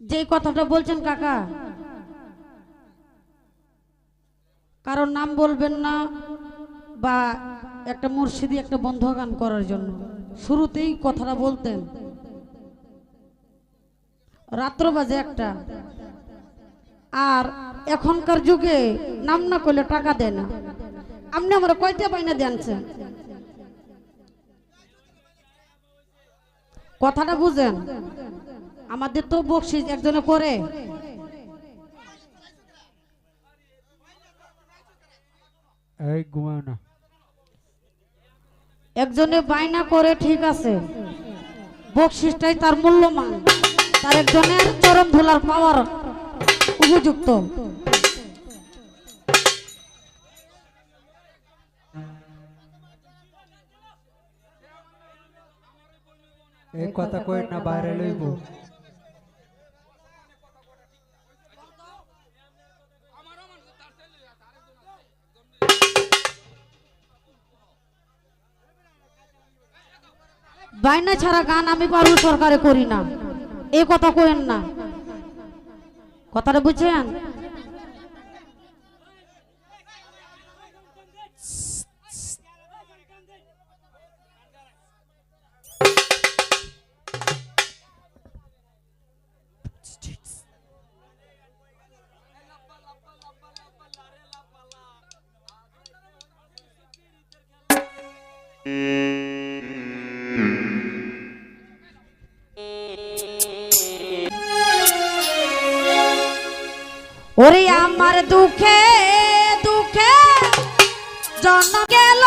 যে কথাটা বলছেন কাকা কারণ নাম বলবেন না বা একটা মুর্শিদি, একটা বন্ধ গান করার জন্য। শুরুতেই কথাটা বলতেন। রাত্র বাজে একটা। আর এখনকার যুগে নাম না করলে টাকা দেয় না। আপনি আমরা কয়টা পাইনা জানছেন কথাটা বুঝেন। আমাদের তো বকশিস একজনে করে। এই ঘুমাও না। একজনে বায়না করে ঠিক আছে। বকশিসটাই তার মূল্যমান তার একজনের চরম ধুলার পাওয়ার উপযুক্ত। এই কথা কই না বাইরে লইব। বায়না ছাড়া গান আমি পারু সরকারে করি না। এ কথা কেন না। কথাটা বুঝছেন? ওরে আমার দুঃখে দুঃখে জন্ম গেল।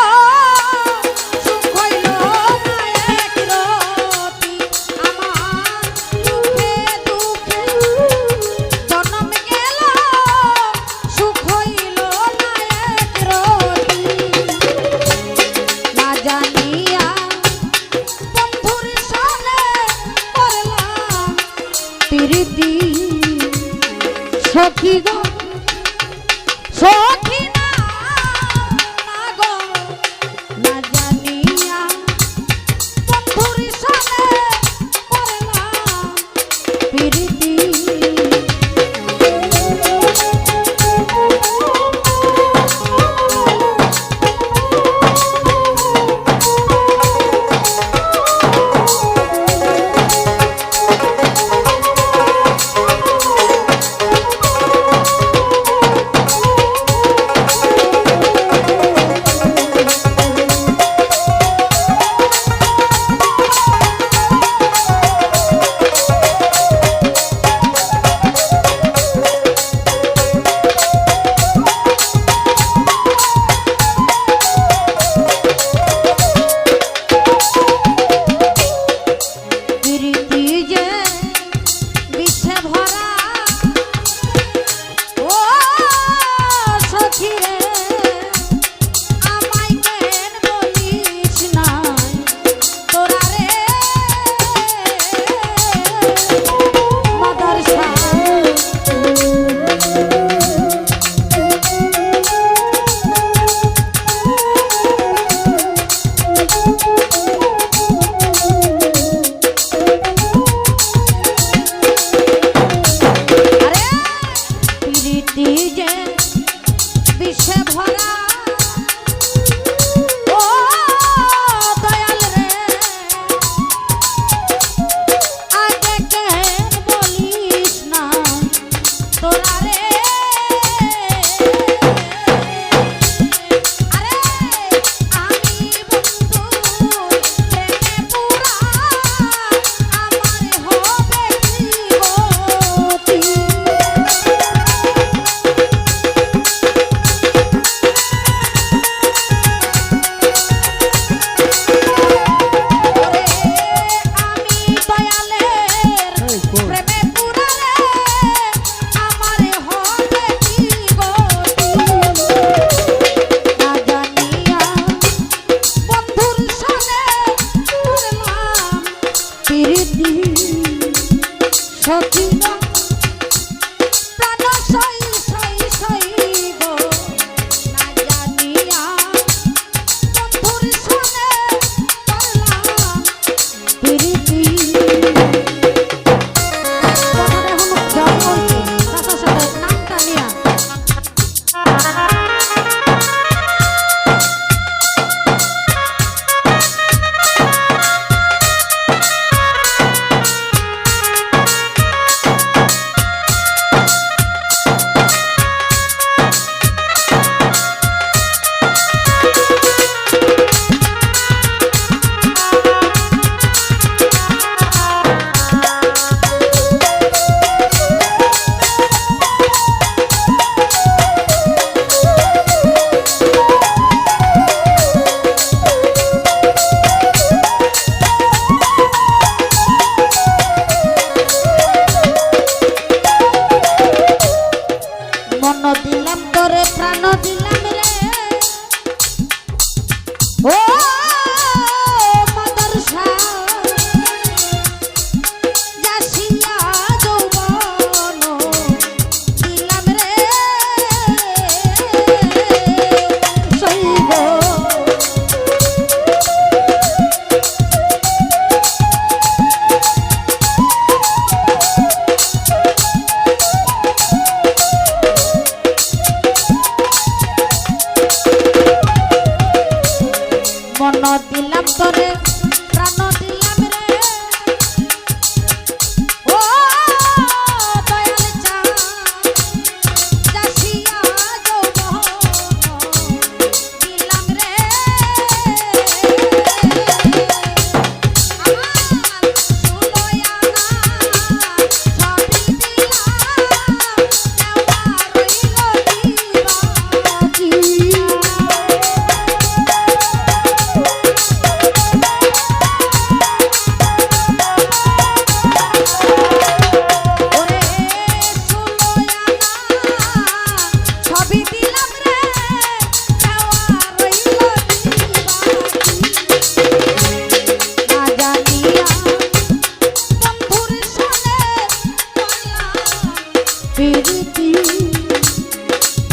প্রীতি সখী গো। সখী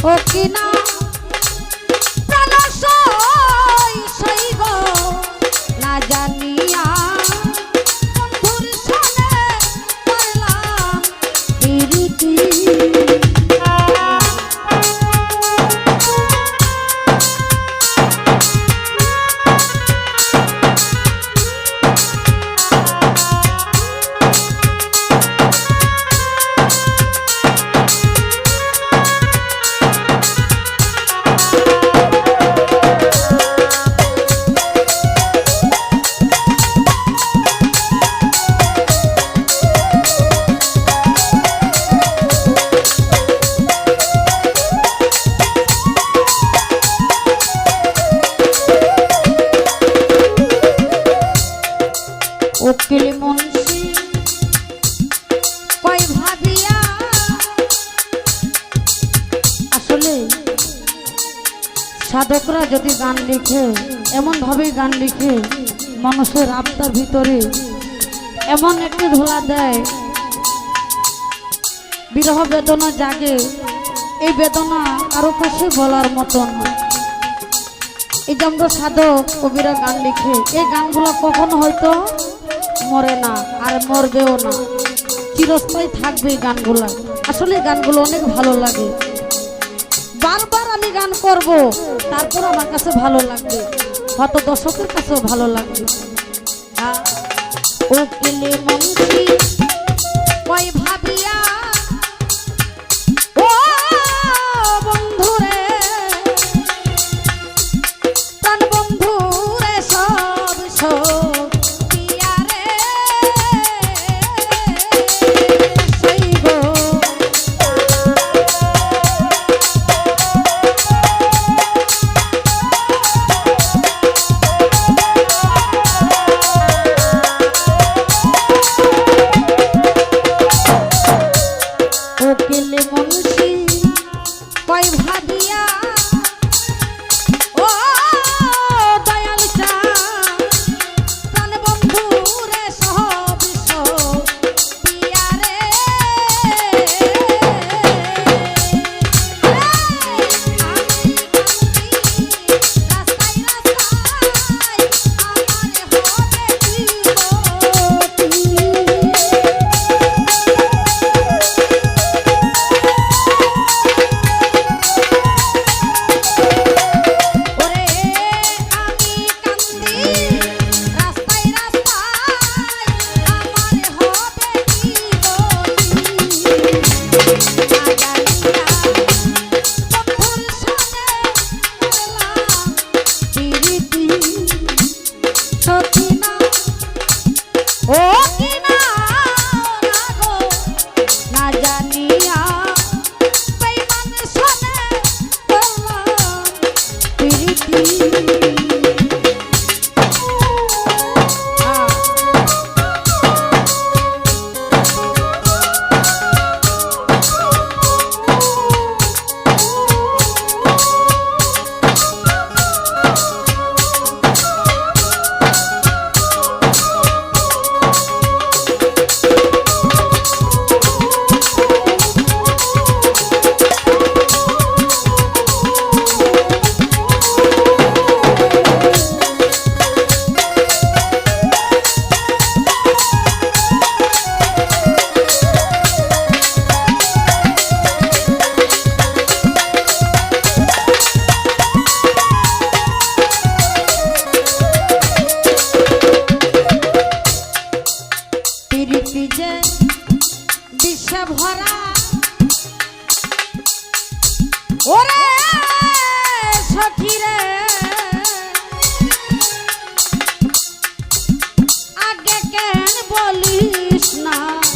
ও কিনা যদি গান লিখে এমন ভাবে গান লিখে মানুষের আত্মার ভিতরে এমন একটি ধোলা দেয়। বিরহ বেদনা জাগে, এই বেদনা কারও কাছে বলার মতন এই যে আমরা সাধক কবিরা গান লিখে, এই গানগুলো কখনো হয়তো মরে না আর মরবেও না। চিরস্থায়ী থাকবে এই গানগুলা। আসলে গানগুলো অনেক ভালো লাগে। বারবার আমি গান করব। তারপর আমার কাছে ভালো লাগবে। হয়তো দর্শকের কাছেও ভালো লাগবে। কয় উকিলে উকিল মুন্সি কয় ভাবিয়া